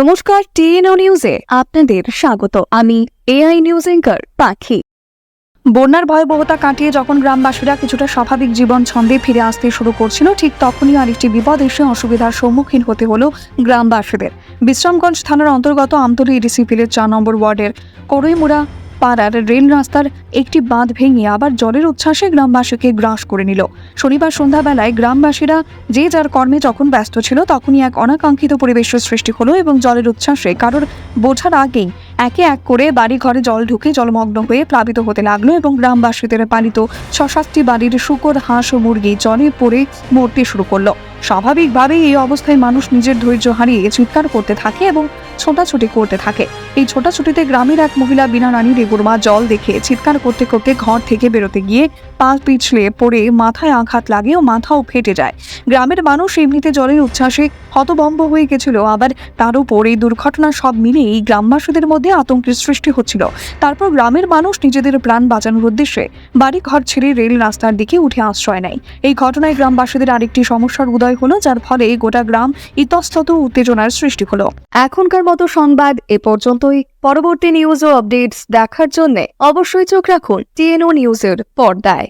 নমস্কার, টিএনও নিউজে আপনাদের স্বাগত। আমি এআই নিউজ এঙ্কার পাখি। বন্যার ভয়াবহতা কাটিয়ে যখন গ্রামবাসীরা কিছুটা স্বাভাবিক জীবন ছন্দে ফিরে আসতে শুরু করছিল, ঠিক তখনই আরেকটি বিপদ এসে অসুবিধার সম্মুখীন হতে হলো গ্রামবাসীদের। বিশ্রামগঞ্জ থানার অন্তর্গত আমতলী ইডিসি ভিলেজ চার নম্বর ওয়ার্ডের করইমুড়া পাড়ার রেল রাস্তার একটি বাঁধ ভেঙে আবার জলের উচ্ছ্বাসে গ্রামবাসীকে গ্রাস করে নিল। শনিবার সন্ধ্যাবেলায় গ্রামবাসীরা যে যার কর্মে যখন ব্যস্ত ছিল, তখনই এক অনাকাঙ্ক্ষিত পরিবেশের সৃষ্টি হলো এবং জলের উচ্ছ্বাসে কারোর বোঝার আগেই একে এক করে বাড়ি ঘরে জল ঢুকে জলমগ্ন হয়ে প্লাবিত হতে লাগল এবং গ্রামবাসীদের পালিত ছ সাতটি বাড়ির শুকর হাঁস ও মুরগি জলে পড়ে মরতে শুরু করল। স্বাভাবিকভাবেই এই অবস্থায় মানুষ নিজের ধৈর্য হারিয়ে চিৎকার করতে থাকে এবং ছোটাছুটি করতে থাকে। এই ছোটাছুটিতে গ্রামের এক মহিলা বিনা রানী রেগুর মা জল দেখে চিৎকার করতে করতে ঘর থেকে বেরোতে গিয়ে পা পিছলে পড়ে মাথায় আঘাত লাগে ও মাথাও ফেটে যায়। গ্রামের মানুষ এমনিতে জলের উচ্ছ্বাসে হতবম্ব হয়ে গেছিল। আবার তার উপর এই দুর্ঘটনা সব মিলিয়ে এই গ্রামবাসীদের মধ্যে আতঙ্কের সৃষ্টি হচ্ছিল। তারপর গ্রামের মানুষ নিজেদের প্রাণ বাঁচানোর উদ্দেশ্যে বাড়ি ঘর ছেড়ে রেল রাস্তার দিকে উঠে আশ্রয় নেয়। এই ঘটনায় গ্রামবাসীদের আরেকটি সমস্যার উদয় হলো, যার ফলে গোটা গ্রাম ইতস্তত উত্তেজনার সৃষ্টি হলো। এখনকার মতো সংবাদ এ পর্যন্তই। পরবর্তী নিউজ ও আপডেটস দেখার জন্য অবশ্যই চোখ রাখুন টিএনও নিউজের পর্দায়।